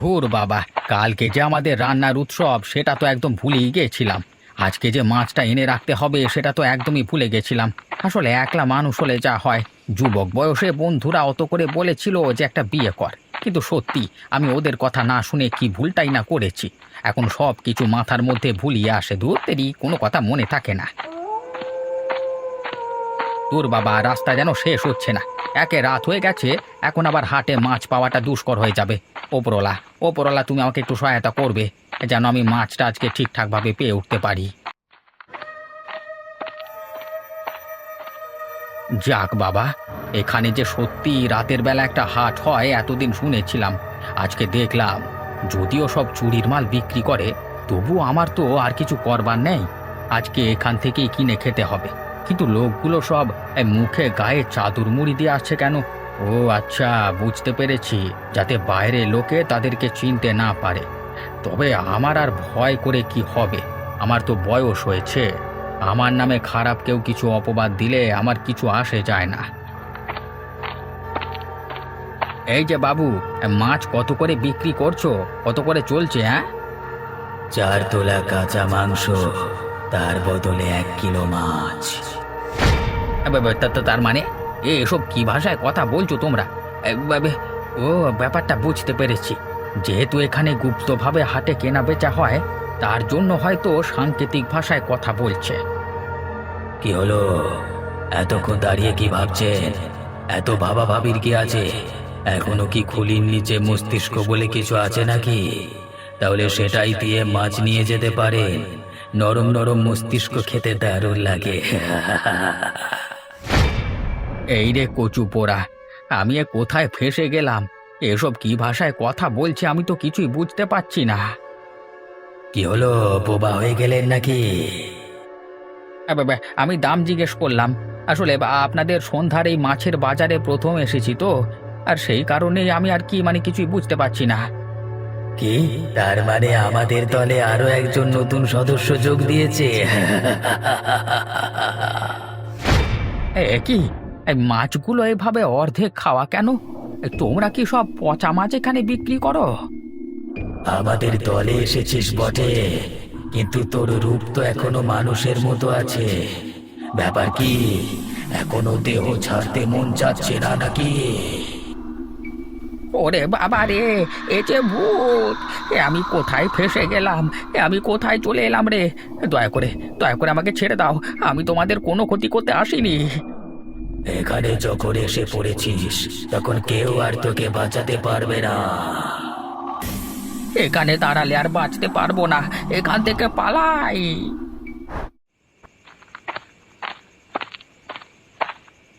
ধুর বাবা, কালকে যে আমাদের রান্নার উৎসব, সেটা তো একদম ভুলেই গিয়েছিলাম আজকে যে মাছটা এনে রাখতে হবে, সেটা তো একদমই ভুলে গেছিলাম। আসলে একলা মানুষ হলে যা হয়। যুবক বয়সে বন্ধুরা অত করে বলেছিল যে একটা বিয়ে কর। কিন্তু সত্যি, আমি ওদের কথা না শুনে কি ভুলটাই না করেছি। এখন সব কিছু মাথার মধ্যে ভুলিয়ে আসে দূর, তেরি, কোনো কথা মনে থাকে না। তোর বাবা রাস্তা যেন শেষ হচ্ছে না। একে রাত হয়ে গেছে, এখন আবার হাটে মাছ পাওয়াটা দুষ্কর হয়ে যাবে। ওপরওয়ালা ওপরওয়ালা, তুমি আমাকে একটু সহায়তা করবে, যেন আমি মাছটা আজকে ঠিকঠাকভাবে পেয়ে উঠতে পারি। যাক বাবা, এখানে যে সত্যি রাতের বেলা একটা হাট হয়, এতদিন শুনেছিলাম। আজকে দেখলাম, যদিও সব চুরির মাল বিক্রি করে তবু আমার তো আর কিছু করবার নেই। আজকে এখান থেকেই কিনে খেতে হবে। কিন্তু লোকগুলো সব মুখে গায়ে চাদর মুড়ি দিয়ে আসছে কেন? ও আচ্ছা বুঝতে পেরেছি, যাতে বাইরে লোকে তাদেরকে চিনতে না পারে। তবে আমার আর ভয় করে কি হবে? আমার তো বয়স হয়েছে। আমার নামে খারাপ কেউ কিছু অপবাদ দিলে আমার কিছু আসে যায় না। এই যে বাবু, মাছ কত করে বিক্রি করছ? কত করে চলছে হ্যাঁ? চার তোলা কাঁচা মাংস। তার বদলে এক কিলো মাছ। তার মানে? এ এসব কি ভাষায় কথা বলছো তোমরা? ও ব্যাপারটা বুঝতে পেরেছি। যেহেতু এখানে গুপ্তভাবে হাটে কেনা বেচা হয় তার জন্য হয়তো সাংকেতিক ভাষায় কথা বলছে। কি হলো? এতক্ষণ দাঁড়িয়ে কি ভাবছেন? এত ভাবা ভাবির কি আছে? এখনও কি খুলির নিচে মস্তিষ্ক বলে কিছু আছে নাকি? তাহলে সেটাই দিয়ে মাছ নিয়ে যেতে পারেন। নরম নরম মস্তিষ্ক খেতে দারুণ লাগে। এই রে কচু পোড়া আমি এ কোথায় ফেসে গেলাম? এসব কি ভাষায় কথা বলছে আমি তো কিছুই বুঝতে পারছি না। কি হলো বোবা হয়ে গেলেন নাকি? আমি দাম জিজ্ঞেস করলাম। আসলে আপনাদের সন্ধ্যার এই মাছের বাজারে প্রথম এসেছি তো আর সেই কারণেই আমি আর কি মানে কিছুই বুঝতে পারছি না। কি? তার মানে আমাদের দলে আরও একজন নতুন সদস্য যোগ দিয়েছে। এ কি? এই মাছগুলো এভাবে অর্ধেক খাওয়া কেন? তোমরা কি সব পচা মাছ এখানে বিক্রি করো? আমাদের দলে এসেছিস বটে কিন্তু তোর রূপ তো এখনও মানুষের মতো আছে। ব্যাপার কি? এখনও দেহ ছাড়তে মন চাচ্ছে না নাকি? ওরে বাবা রে এ যে ভূত। এ আমি কোথায় ফেসে গেলাম? এ আমি কোথায় চলে এলাম রে? দয়া করে দয়া করে আমাকে ছেড়ে দাও। আমি তোমাদের কোনো ক্ষতি করতে আসিনি। এখানে যখন এসে পড়েছিস তখন কেউ আর তোকে বাঁচাতে পারবে না। এখানে দাঁড়ালে আর বাঁচতে পারব না। এখান থেকে পালাই।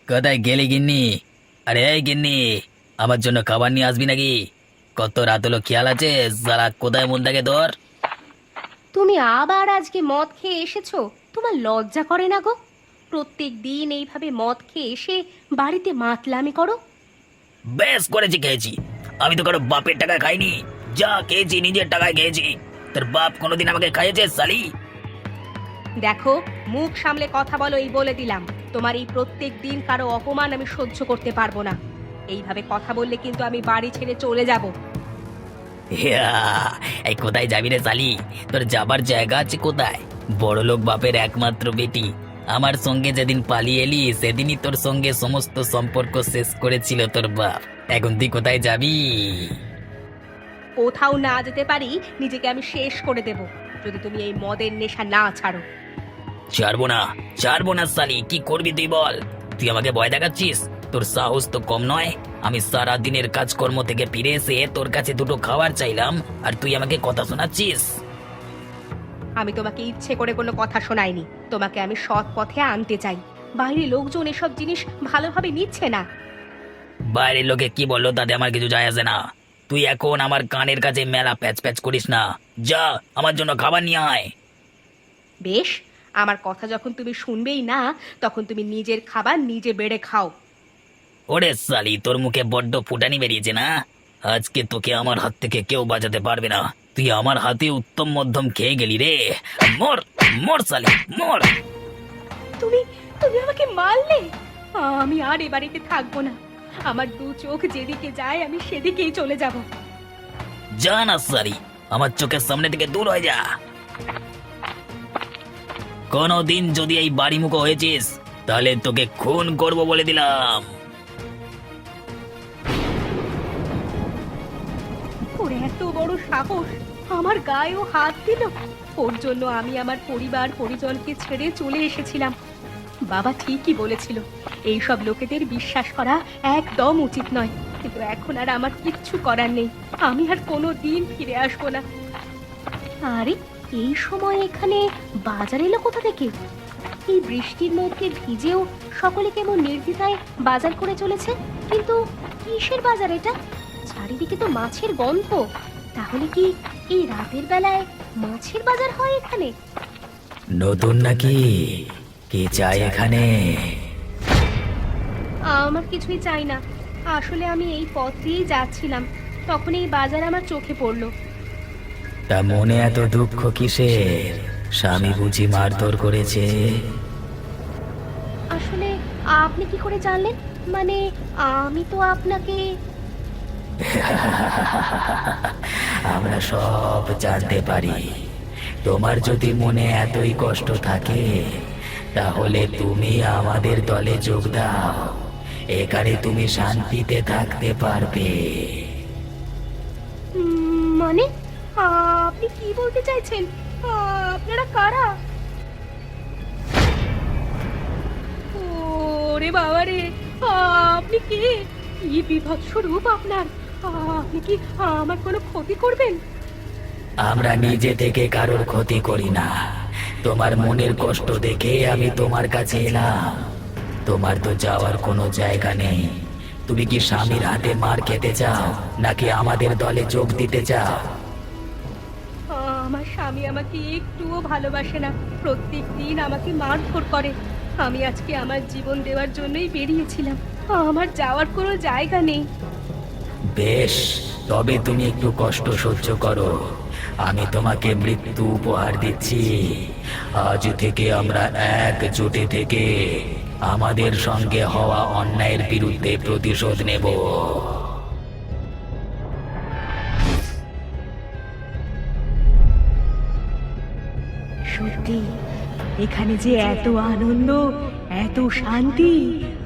কোথায় গেলি গিন্নি? আরে গিন্নি। আমার জন্য খাবার নিয়ে আসবি নাকি? কত রাত হলো খেয়াল আছে? সারা কোথায় মন থাকে তোর তুমি আবার আজকে মদ খেয়ে এসেছ? তোমার লজ্জা করে না গো? প্রত্যেক দিন এইভাবে মদ খেয়ে এসে বাড়িতে মাতলামি করো। বেশ করেছি খেয়েছি। আমি তো কারও বাপের টাকা খাইনি। যা খেয়েছি নিজের টাকায় খেয়েছি। তোর বাপ কোনোদিন আমাকে খাইয়েছে সালি দেখো মুখ সামলে কথা বলো এই বলে দিলাম। তোমার এই প্রত্যেক দিন কারও অপমান আমি সহ্য করতে পারব না। এইভাবে কথা বললে কিন্তু আমি বাড়ি ছেড়ে চলে যাব। এই কোথায় যাবি রে সালি? তোর যাবার জায়গা আছে কোথায়? বড় লোক বাপের একমাত্র বেটি। আমার সঙ্গে যেদিন পালিয়ে এলি সেদিনই তোর সঙ্গে সমস্ত সম্পর্ক শেষ করেছিল তোর বাপ। এখন তুই কোথায় যাবি? কোথাও না যেতে পারি নিজেকে আমি শেষ করে দেব। যদি তুমি এই মদের নেশা না ছাড়ো। ছাড়বো না ছাড়বো না সালি কি করবি তুই বল? তুই আমাকে ভয় দেখাচ্ছিস? তোর সাহস তো কম নয়। আমি সারা দিনের কাজকর্ম থেকে ফিরে এসে তোর কাছে দুটো খাবার চাইলাম আর তুই আমাকে কথা শোনাচ্ছিস? আমি তোমাকে ইচ্ছে করে কোনো কথা শোনাইনি। তোমাকে আমি সৎ পথে আনতে চাই। বাইরে লোকজন এসব জিনিস ভালোভাবে নিচ্ছে না। বাইরের লোকে কি বলল তাতে আমার কিছু যায় আসে না। তুই এখন আমার কানের কাছে মেলা প্যাচ প্যাচ করিস না। যা আমার জন্য খাবার নিয়ে আয়। বেশ আমার কথা যখন তুমি শুনবেই না তখন তুমি নিজের খাবার নিজে বেড়ে খাও। ওরে সালি তোর মুখে বড্ড ফুটানি বেরিয়েছে না? আজকে তোকে আমার হাত থেকে কেউ বাঁচাতে পারবে না। তুই আমার হাতে উত্তম মধ্যম খেয়ে গেলি রে। মর মর সালি মর। তুমি তুমি আমাকে মারলে? আমি আর এ বাড়িতে থাকব না। আমার দু চোখ যেদিকে যায় আমি সেদিকেই চলে যাব। যা না সারি আমার চোখের সামনে থেকে দূর হয়ে যা। কোনো দিন যদি এই বাড়ি মুখো হয়েছিস তাহলে তোকে খুন করব বলে দিলাম। এত বড় সাহস আমার গায়েও হাত দিল। ওর জন্য আমি আমার পরিবার পরিজনকে ছেড়ে চলে এসেছিলাম। বাবা ঠিকই বলেছিল এইসব লোকেদের বিশ্বাস করা একদম উচিত নয়। কিন্তু এখন আর আমার কিচ্ছু করার নেই। আমি আর কোনো দিন ফিরে আসব না। আরে, এই সময় এখানে বাজার এলো কোথা থেকে? এই বৃষ্টির মধ্যে ভিজেও সকলে কেমন নির্দ্বিধায় বাজার করে চলেছে? কিন্তু কিসের বাজার এটা? চারিদিকে তো মাছের গন্ধ। তাহলে কি এই রাতের বেলায় মাছের বাজার হয় এখানে? নতুন নাকি? কি চাই এখানে? আমার কিছুই চাই না। আসলে আমি এই পথ দিয়েই যাচ্ছিলাম। তখন এই বাজার আমার চোখে পড়ল। তা মনে এত দুঃখ কিসের? স্বামী বুঝি মারধর করেছে। আসলে আপনি কি করে জানলেন? মানে আমি তো আপনাকে আমরা সব জানতে পারি। তোমার যদি মনে এতই কষ্ট থাকে, তাহলে তুমি আমাদের দলে যোগ দাও। এখানে তুমি শান্তিতে থাকতে পারবে। মানে? আপনি কি বলতে চাইছেন? আপনারা কারা? ওরে বাবা রে আপনি কে? কি বিভৎস রূপ আপনার। আপনি কি আমার কোনো ক্ষতি করবেন? আমরা নিজে থেকে কারোর ক্ষতি করি না। তোমার মনের কষ্ট দেখে আমি তোমার কাছে এলাম। তোমার তো যাওয়ার কোনো জায়গা নেই। তুমি কি স্বামীর হাতে মার খেতে চাও নাকি আমাদের দলে যোগ দিতে চাও? আমার স্বামী আমাকে একটুও ভালোবাসে না। প্রত্যেক দিন আমাকে মারধর করে। আমি আজকে আমার জীবন দেওয়ার জন্যই বেরিয়েছিলাম। আমার যাওয়ার কোনো জায়গা নেই। বেশ, তবে তুমি একটু কষ্ট সহ্য করো। আমি তোমাকে মৃত্যু উপহার দিচ্ছি। আজ থেকে আমরা এক একজোটে থেকে আমাদের সঙ্গে হওয়া অন্যায়ের বিরুদ্ধে প্রতিশোধ নেব। সত্যি, এখানে যে এত আনন্দ, এত শান্তি,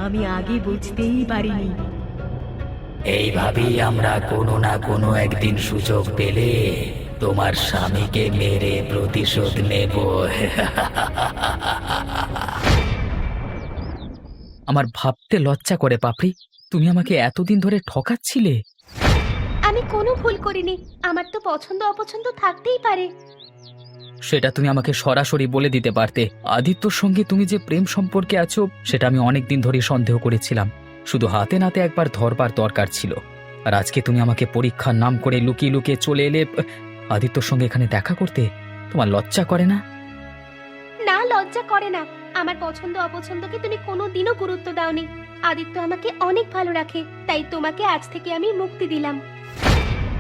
আমি আগে বুঝতেই পারিনি। এইভাবেই আমরা কোনো না কোনো একদিন সুযোগ পেলে তোমার স্বামীকে মেরে প্রতিশোধ নেব। আমার ভাবতে লজ্জা করে পাপড়ি। তুমি আমাকে এতদিন ধরে ঠকাচ্ছিলে। আমি কোনো ভুল করিনি। আমার তো পছন্দ অপছন্দ থাকতেই পারে। সেটা তুমি আমাকে সরাসরি বলে দিতে পারতে। আদিত্যর সঙ্গে তুমি যে প্রেম সম্পর্কে আছো সেটা আমি অনেক দিন ধরে সন্দেহ করেছিলাম। শুধু হাতে নাতে একবার ধরবার দরকার ছিল। আর আজকে তুমি আমাকে পরীক্ষার নাম করে লুকিয়ে লুকিয়ে চলে এলে আদিত্যর সঙ্গে এখানে দেখা করতে তোমার লজ্জা করে না? না লজ্জা করে না। আমার পছন্দ অপছন্দকে তুমি কোনো দিনও গুরুত্ব দাওনি। আদিত্য আমাকে অনেক ভালো রাখে তাই তোমাকে আজ থেকে আমি মুক্তি দিলাম।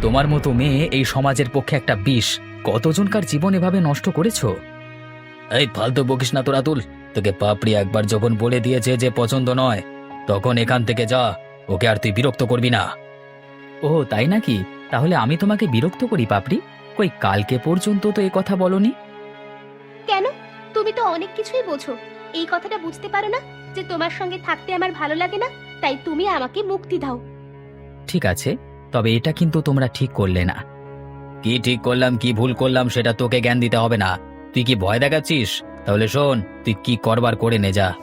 তোমার মতো মেয়ে এই সমাজের পক্ষে একটা বিষ। কতজনকার জীবন এভাবে নষ্ট করেছ? এই ফালতু বকিস না তোরা তুল তোকে পাপড়ি একবার যখন বলে দিয়েছে যে পছন্দ নয় তখন এখান থেকে যা ওকে আর তুই বিরক্ত করবি না। ও তাই নাকি? তাহলে আমি তোমাকে বিরক্ত করি পাপড়ি। কই কালকে পর্যন্ত তো এই কথা বলনি? কেন? তুমি তো অনেক কিছুই বোঝো। এই কথাটা বুঝতে পারো না যে তোমার সঙ্গে থাকতে আমার ভালো লাগে না তাই তুমি আমাকে মুক্তি দাও। ঠিক আছে তবে এটা কিন্তু তোমরা ঠিক করলে না। কি ঠিক করলাম কি ভুল করলাম সেটা তোকে জ্ঞান দিতে হবে না। তুই কি ভয় দেখাচ্ছিস? তাহলে শোন তুই কি করবার করে নে যা।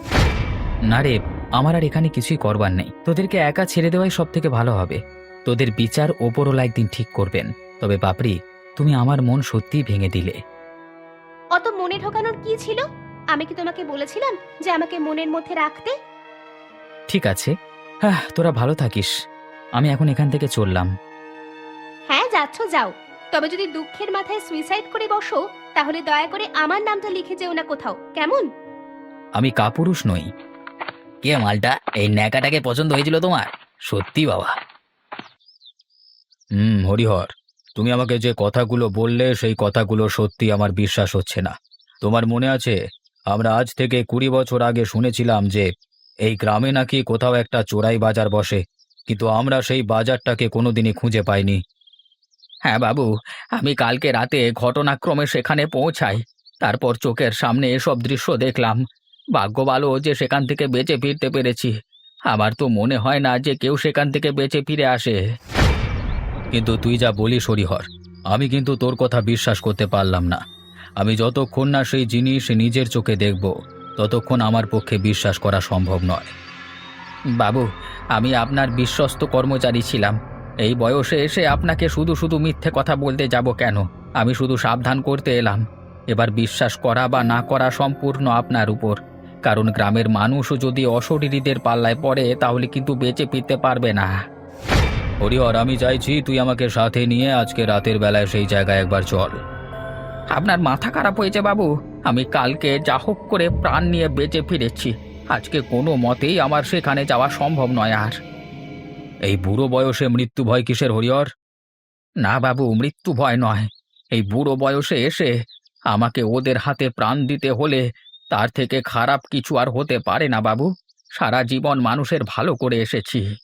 না রে আমার আর এখানে কিছুই করবার নেই। তোদেরকে একা ছেড়ে দেওয়াই সব থেকে ভালো হবে। তোদের বিচার ওপরওয়ালা একদিন ঠিক করবেন। তবে পাপড়ি তুমি আমার মন সত্যিই ভেঙে দিলে। অত মনে ঢোকানোর কি ছিল? আমি কি তোমাকে বলেছিলাম যে আমাকে মনের মধ্যে রাখতে? ঠিক আছে। হ্যাঁ তোরা ভালো থাকিস। আমি এখন এখান থেকে চললাম। হ্যাঁ যাচ্ছ যাও। তবে যদি দুঃখের মাথায় সুইসাইড করে বসো তাহলে দয়া করে আমার নামটা লিখে যেও না কোথাও। কেমন? আমি কাপুরুষ নই। কে মালটা? এই ন্যাকাটাকে পছন্দ হয়েছিল তোমার? সত্যি বাবা। হুম, হরিহর, তুমি আমাকে যে কথাগুলো বললে, সেই কথাগুলো সত্যি আমার বিশ্বাস হচ্ছে না। তোমার মনে আছে? আমরা আজ থেকে কুড়ি বছর আগে শুনেছিলাম যে, এই গ্রামে নাকি কোথাও একটা চোরাই বাজার বসে, কিন্তু আমরা সেই বাজারটাকে কোনোদিনই খুঁজে পাইনি। হ্যাঁ বাবু, আমি কালকে রাতে ঘটনাক্রমে সেখানে পৌঁছাই, তারপর চোখের সামনে এসব দৃশ্য দেখলাম। ভাগ্য ভালো যে সেখান থেকে বেঁচে ফিরতে পেরেছি। আমার তো মনে হয় না যে কেউ সেখান থেকে বেঁচে ফিরে আসে। কিন্তু তুই যা বলিস হরিহর আমি কিন্তু তোর কথা বিশ্বাস করতে পারলাম না। আমি যতক্ষণ না সেই জিনিস নিজের চোখে দেখব ততক্ষণ আমার পক্ষে বিশ্বাস করা সম্ভব নয়। বাবু আমি আপনার বিশ্বস্ত কর্মচারী ছিলাম। এই বয়সে এসে আপনাকে শুধু শুধু মিথ্যে কথা বলতে যাব কেন? আমি শুধু সাবধান করতে এলাম। এবার বিশ্বাস করা বা না করা সম্পূর্ণ আপনার উপর। কারণ গ্রামের মানুষও যদি অশরীরীদের পাল্লায় পড়ে, তাহলে কিন্তু বেঁচে ফিরতে পারবে না। হরিহর আমি চাইছি তুই আমাকে সাথে নিয়ে আজকে রাতের বেলায় সেই জায়গায় একবার চল। আপনার মাথা খারাপ হয়েছে বাবু। আমি কালকে যা হোক করে প্রাণ নিয়ে বেঁচে ফিরেছি। আজকে কোনো মতেই আমার সেখানে যাওয়া সম্ভব নয় আর। এই বুড়ো বয়সে মৃত্যু ভয় কিসের হরিহর না বাবু, মৃত্যু ভয় নয়। এই বুড়ো বয়সে এসে আমাকে ওদের হাতে প্রাণ দিতে হলে তার থেকে খারাপ কিছু আর হতে পারে না, বাবু। সারা জীবন মানুষের ভালো করে এসেছি।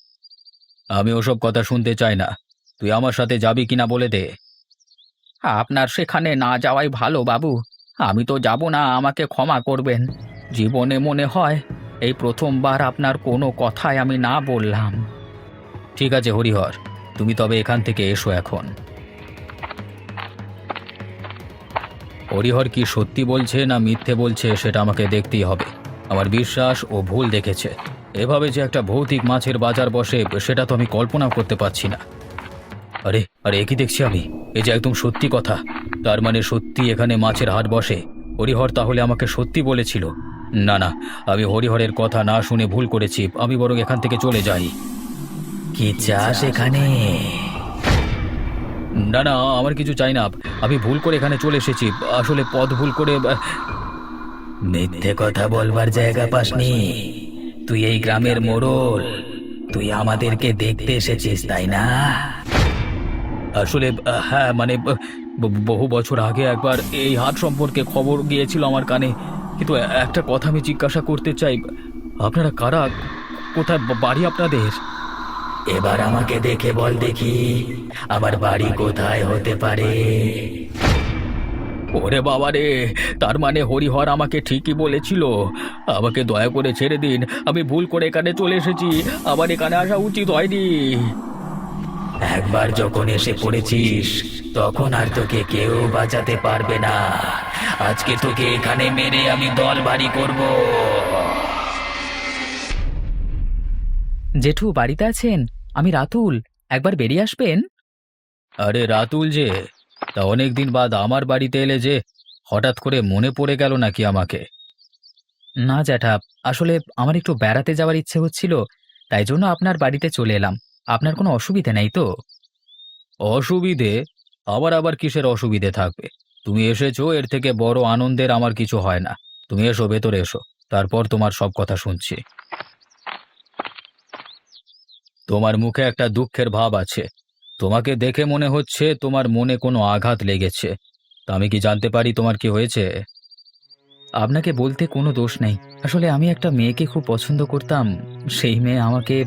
আমি ওসব কথা শুনতে চাই না। তুই আমার সাথে যাবি কিনা বলে দে। আপনার সেখানে না যাওয়াই ভালো, বাবু। আমি তো যাব না, আমাকে ক্ষমা করবেন। জীবনে মনে হয় এই প্রথমবার আপনার কোনো কথায় আমি না বললাম। ঠিক আছে, হরিহর। তুমি তবে এখান থেকে এসো এখন। হরিহর কি সত্যি বলছে না মিথ্যে বলছে সেটা আমাকে দেখতেই হবে। আমার বিশ্বাস ও ভুল দেখেছে। এভাবে যে একটা ভৌতিক মাছের বাজার বসে, সেটা তো আমি কল্পনাও করতে পারছি না। আরে আরে একই দেখছি আমি? এই যে একদম সত্যি কথা। তার মানে সত্যি এখানে মাছের হাট বসে। হরিহর তাহলে আমাকে সত্যি বলেছিল? না না, আমি হরিহরের কথা না শুনে ভুল করেছি। আমি বরং এখান থেকে চলে যাই। কি চাস এখানে? না না আমার কিছু চাই না। আমি ভুল করে এখানে চলে এসেছি। আসলে পথ ভুল করে মিথ্যে কথা বলবার জায়গা পাসনি। তুই এই গ্রামের মোড়ল। তুই আমাদেরকে দেখতে এসেছিস তাই না? আসলে হ্যাঁ মানে বহু বছর আগে একবার এই হাট সম্পর্কে খবর গিয়েছিল আমার কানে। কিন্তু একটা কথা আমি জিজ্ঞাসা করতে চাই। আপনারা কারা? কোথায় বাড়ি আপনাদের? এবার আমাকে দেখে বল দেখি আমার বাড়ি কোথায় হতে পারে? ওরে বাবা রে তার মানে হরিহর আমাকে ঠিকই বলেছিল। আমাকে দয়া করে ছেড়ে দিন আমি ভুল করে এখানে চলে এসেছি আমার এখানে আসা উচিত হয়নি। একবার যখন এসে পড়েছিস তখন আর তোকে কেউ বাঁচাতে পারবে না। আজকে তোকে এখানে মেরে আমি দল বাড়ি করব। জেঠু বাড়িতে আছেন? আমি রাতুল একবার বেরিয়ে আসবেন? আরে রাতুল যে তা অনেক দিন বাদ আমার বাড়িতে এলে যে হঠাৎ করে মনে পড়ে গেল নাকি আমাকে। না জ্যাঠা আসলে আমার একটু বেড়াতে যাওয়ার ইচ্ছে হচ্ছিল তাই জন্য আপনার বাড়িতে চলে এলাম। আপনার কোনো অসুবিধে নেই তো? অসুবিধে? আবার আবার কিসের অসুবিধে থাকবে? তুমি এসেছ এর থেকে বড় আনন্দের আমার কিছু হয় না। তুমি এসো ভেতরে এসো। তারপর তোমার সব কথা শুনছি। তোমার মুখে একটা দুঃখের ভাব আছে। তোমাকে দেখে মনে হচ্ছে তোমার মনে কোনো আঘাত লেগেছে। তা আমি কি জানতে পারি তোমার কি হয়েছে? আপনাকে বলতে কোনো দোষ নেই। আসলে আমি একটা মেয়েকে খুব পছন্দ করতাম। সেই মেয়ে আমাকে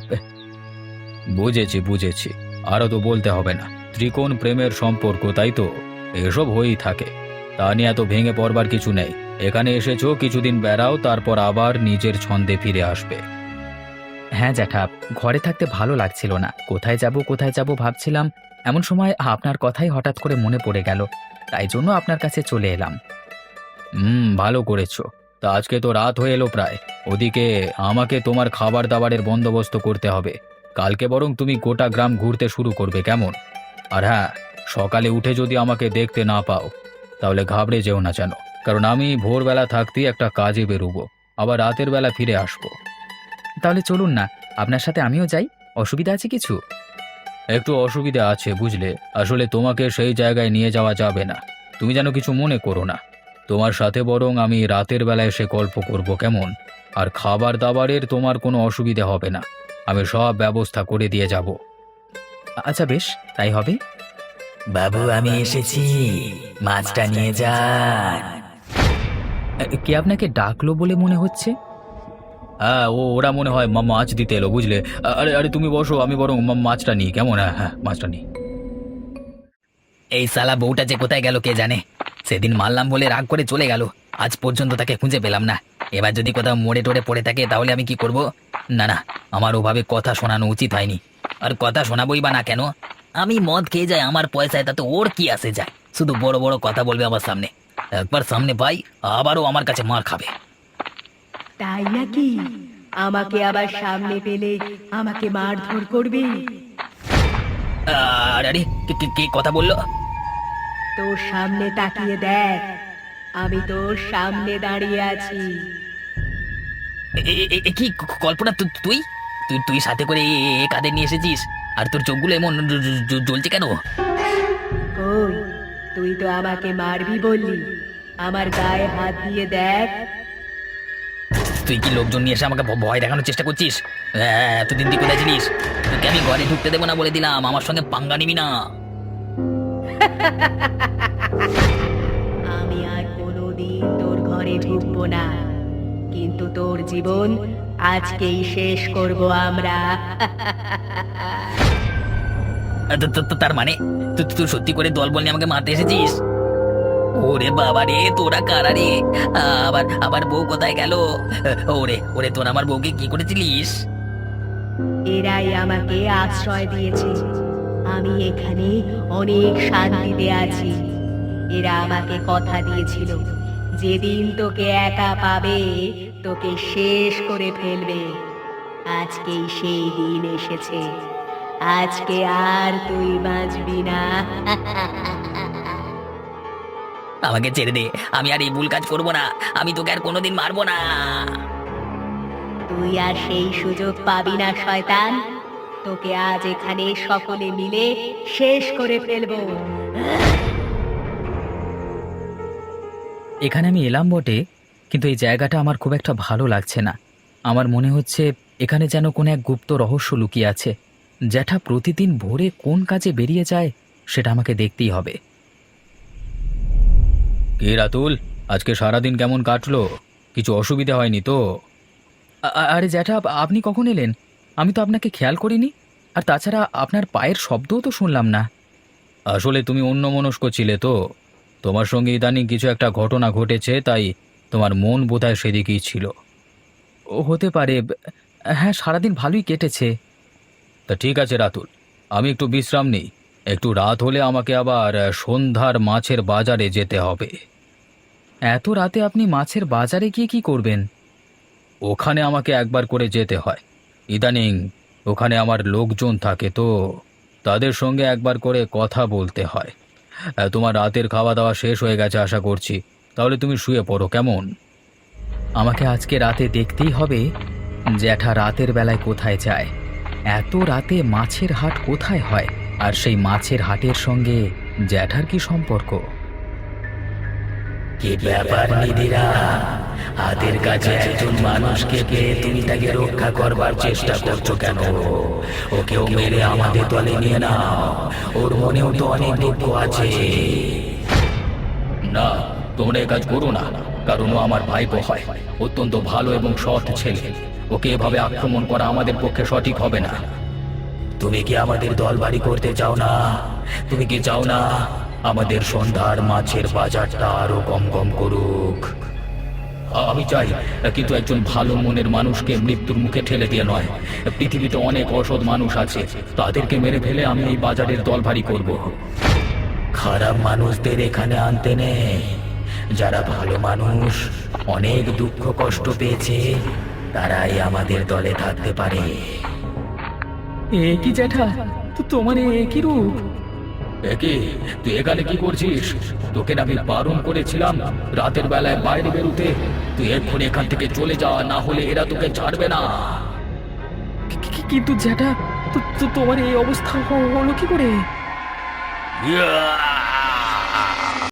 বুঝেছি বুঝেছি। আরও তো বলতে হবে না। ত্রিকোণ প্রেমের সম্পর্ক, তাই তো? এসব হয়েই থাকে। তা নিয়ে এত ভেঙে পড়বার কিছু নেই। এখানে এসেছ, কিছুদিন বেড়াও, তারপর আবার নিজের ছন্দে ফিরে আসবে। হ্যাঁ জ্যাঠা, ঘরে থাকতে ভালো লাগছিল না। কোথায় যাব কোথায় যাব ভাবছিলাম। এমন সময় আপনার কথাই হঠাৎ করে মনে পড়ে গেল। তাই জন্য আপনার কাছে চলে এলাম। হুম, ভালো করেছ। তা আজকে তো রাত হয়ে এলো প্রায়। ওদিকে আমাকে তোমার খাবার দাবারের বন্দোবস্ত করতে হবে। কালকে বরং তুমি গোটা গ্রাম ঘুরতে শুরু করবে, কেমন? আর হ্যাঁ সকালে উঠে যদি আমাকে দেখতে না পাও, তাহলে ঘাবড়ে যেও না যেন। কারণ আমি ভোরবেলা থাকতেই একটা কাজে বেরোবো। আবার রাতের বেলা ফিরে আসব। তাহলে চলুন না আপনার সাথে আমিও যাই অসুবিধা আছে কিছু? একটু অসুবিধা আছে বুঝলে আসলে তোমাকে সেই জায়গায় নিয়ে যাওয়া যাবে না তুমি যেন কিছু মনে করো না তোমার সাথে বরং আমি রাতের বেলায় এসে গল্প করব কেমন আর খাবার দাবারের তোমার কোনো অসুবিধা হবে না আমি সব ব্যবস্থা করে দিয়ে যাব। আচ্ছা বেশ তাই হবে। বাবু আমি এসেছি মাছটা নিয়ে যান। কে আপনাকে ডাকলো বলে মনে হচ্ছে? হ্যাঁ ও, ওরা মনে হয় মাছ দিতে এলো, বুঝলে? আরে আরে, তুমি বসো, আমি বরং মাছটা নিই। কেমন? হ্যাঁ হ্যাঁ মাছটা নিই। এই সালা বউটা যে কোথায় গেল কে জানে? সেদিন মারলাম বলে রাগ করে চলে গেল। আজ পর্যন্ত তাকে খুঁজে পেলাম না। এবার যদি কোথাও মোড়ে টোড়ে পড়ে থাকে, তাহলে আমি কি করব? না না, আমার ওভাবে কথা শোনানো উচিত হয়নি। আর কথা শোনাবই বা না কেন? আমি মদ খেয়ে যাই, আমার পয়সায়, তাতে ওর কি আসে যায়? শুধু বড় বড় কথা বলবে আমার সামনে। একবার সামনে পাই, আবারও আমার কাছে মার খাবে। তাই নাকি? আমাকে আবার সামনে পেলে আমাকে মারধর করবে। আর কে কথা বলল? তোর সামনে তাকিয়ে দেখ আমি তোর সামনে দাঁড়িয়ে আছি। কি কল্পনা তুই? তুই তুই সাথে করে কাঁধে নিয়ে এসেছিস? আর তোর চোখগুলো এমন জ্বলছে কেন? কই তুই তো আমাকে মারবি বললি। আমার গায়ে হাত দিয়ে দেখ। তুই কি লোকজন নিয়ে এসে আমাকে ভয় দেখানোর চেষ্টা করছিস? হ্যাঁ, এতদিন তুই কোথায় ছিলিস? তোকে আমি ঘরে ঢুকতে দেবো না বলে দিলাম আমার সঙ্গে পাঙ্গা নিবি না। আমি আর কোনোদিন তোর ঘরে ঢুকবো না কিন্তু তোর জীবন আজকেই শেষ করব আমরা। তার মানে তুই তুই সত্যি করে দল বল নিয়ে আমাকে মারতে এসেছিস? ওরে বাবা রে, তোরা কারা রে? আবার আবার বউ কোথায় গেল? ওরে ওরে তোর আমার বউকে কি করেছিলিস? এরাই আমাকে আশ্রয় দিয়েছে। আমি এখানে অনেক শান্তিতে আছি। এরা আমাকে কথা দিয়েছিল, যেদিন তোকে একা পাবে, তোকে শেষ করে ফেলবে। আজকেই সেই দিন এসেছে। আজকে আর তুই বাঁচবি না। আমাকে ছেড়ে দে। আমি আর এই ভুল কাজ করব না। আমি তোকে আর কোনোদিন মারবো না। তুই আর সেই সুযোগ পাবি না শয়তান। তোকে আজ এখানে সকলে মিলে শেষ করে ফেলব। এখানে আমি এলাম বটে কিন্তু এই জায়গাটা আমার খুব একটা ভালো লাগছে না। আমার মনে হচ্ছে এখানে যেন কোনো এক গুপ্ত রহস্য লুকিয়ে আছে। জ্যাঠা প্রতিদিন ভোরে কোন কাজে বেরিয়ে যায় সেটা আমাকে দেখতেই হবে। কে রাতুল? আজকে সারাদিন কেমন কাটলো? কিছু অসুবিধা হয়নি তো? আরে জ্যাঠা আপনি কখন এলেন? আমি তো আপনাকে খেয়াল করিনি। আর তাছাড়া আপনার পায়ের শব্দও তো শুনলাম না। আসলে তুমি অন্যমনস্ক ছিলে তো। তোমার সঙ্গে ইদানিং কিছু একটা ঘটনা ঘটেছে তাই তোমার মন বোধহয় সেদিকেই ছিল। ও হতে পারে। হ্যাঁ সারাদিন ভালোই কেটেছে। তা ঠিক আছে রাতুল আমি একটু বিশ্রাম নিই। একটু রাত হলে আমাকে আবার সন্ধ্যার মাছের বাজারে যেতে হবে। এত রাতে আপনি মাছের বাজারে গিয়ে কি করবেন? ওখানে আমাকে একবার করে যেতে হয়। ইদানিং ওখানে আমার লোকজন থাকে তো, তাদের সঙ্গে একবার করে কথা বলতে হয়। তোমার রাতের খাওয়া দাওয়া শেষ হয়ে গেছে আশা করছি। তাহলে তুমি শুয়ে পড়ো, কেমন? আমাকে আজকে রাতে দেখতেই হবে জ্যাঠা রাতের বেলায় কোথায় যায়। এত রাতে মাছের হাট কোথায় হয়? আর সেই মাছের হাটের সঙ্গে জ্যাঠার কি সম্পর্ক? কি ব্যাপার নিদিরা হাতের কাছে একজন মানুষকে পেয়ে তুমি তাকে রক্ষা করবার চেষ্টা করছ কেন? ওকেও মেরে আমাদের দলে নিয়ে নাও। ওর মনেও তো অনেক দুঃখ আছে। না তোমরা এ কাজ করো না কারণ ও আমার ভাইপো হয় অত্যন্ত ভালো এবং সৎ ছেলে। ওকে এভাবে আক্রমণ করা আমাদের পক্ষে সঠিক হবে না। তুমি কি আমাদের দল বাড়ি করতে চাও না? তুমি কি চাও না আমাদের সন্ধ্যার মাছের বাজারটা আরও কম কম করুক? আমি চাই, কিন্তু একজন ভালো মনের মানুষকে মৃত্যুর মুখে ঠেলে দিয়ে নয়। পৃথিবীতে অনেক অসৎ মানুষ আছে। তাদেরকে মেরে ফেলে আমি এই বাজারের দল ভারী করব। খারাপ মানুষদের এখানে আনতে নেই। যারা ভালো মানুষ, অনেক দুঃখ কষ্ট পেয়েছে, তারাই আমাদের দলে থাকতে পারে। এ কি জ্যাঠা? তো তোমার এ কি রূপ? একে তুই এখানে কি করছিস? তোকে না আমি বারণ করেছিলাম রাতের বেলায় বাইরে বেরোতে। তুই এক্ষুনি এখান থেকে চলে যা না হলে এরা তোকে ছাড়বে না। কি- কি- কিন্তু জ্যাঠা তোমার এই অবস্থা হলো কি করে!